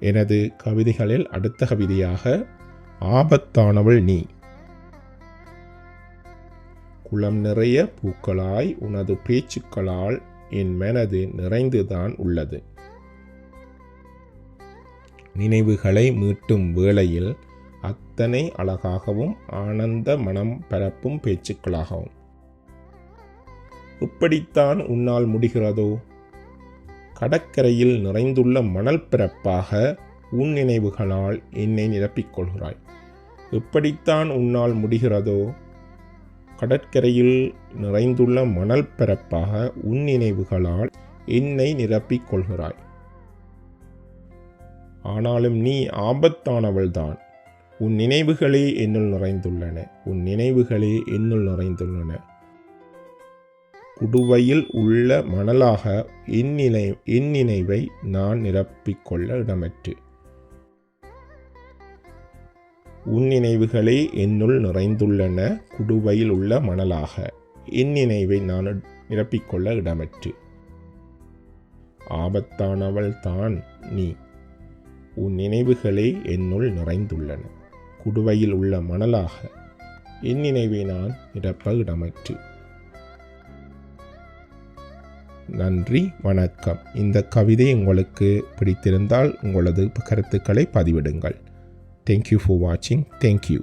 எனது கவிதைகளில் அடுத்த கவிதையாக ஆபத்தானவள் நீ குளம் நிறைய பூக்களாய் உனது பேச்சுக்களால் என் மனது நிறைந்துதான் உள்ளது. நினைவுகளை மீட்டும் வேளையில் அத்தனை அழகாகவும் ஆனந்த மனம் பரப்பும் பேச்சுக்களாகவும். இப்படித்தான் உன்னால் முடிகிறதோ? கடற்கரையில் நிறைந்துள்ள மணல் பிறப்பாக உன் நினைவுகளால் என்னை நிரப்பிக்கொள்கிறாய் எப்படித்தான் உன்னால் முடிகிறதோ கடற்கரையில் நிறைந்துள்ள மணல் பிறப்பாக உன் நினைவுகளால் என்னை நிரப்பிக் கொள்கிறாய். ஆனாலும் நீ ஆபத்தானவள்தான் உன் நினைவுகளே என்னுள் நிறைந்துள்ளன. உன் நினைவுகளே என்னுள் நிறைந்துள்ளன. குடுவையில் உள்ள மணலாக என் நினை என் நினைவை நான் நிரப்பிக்கொள்ள இடமற்று. உன் நினைவுகளே என்னுள் நிறைந்துள்ளன குடுவையில் உள்ள மணலாக. என் நினைவை நான் நிரப்பிக்கொள்ள இடமற்று. ஆபத்தானவள் தான் நீ. உன் நினைவுகளே என்னுள் நிறைந்துள்ளன குடுவையில் உள்ள மணலாக. என் நினைவை நான் நிரப்ப இடமற்று. நன்றி வணக்கம். இந்த கவிதை உங்களுக்கு பிடித்திருந்தால் உங்களது கருத்துக்களை பதிவிடுங்கள். தேங்க்யூ ஃபார் வாட்சிங் தேங்க்யூ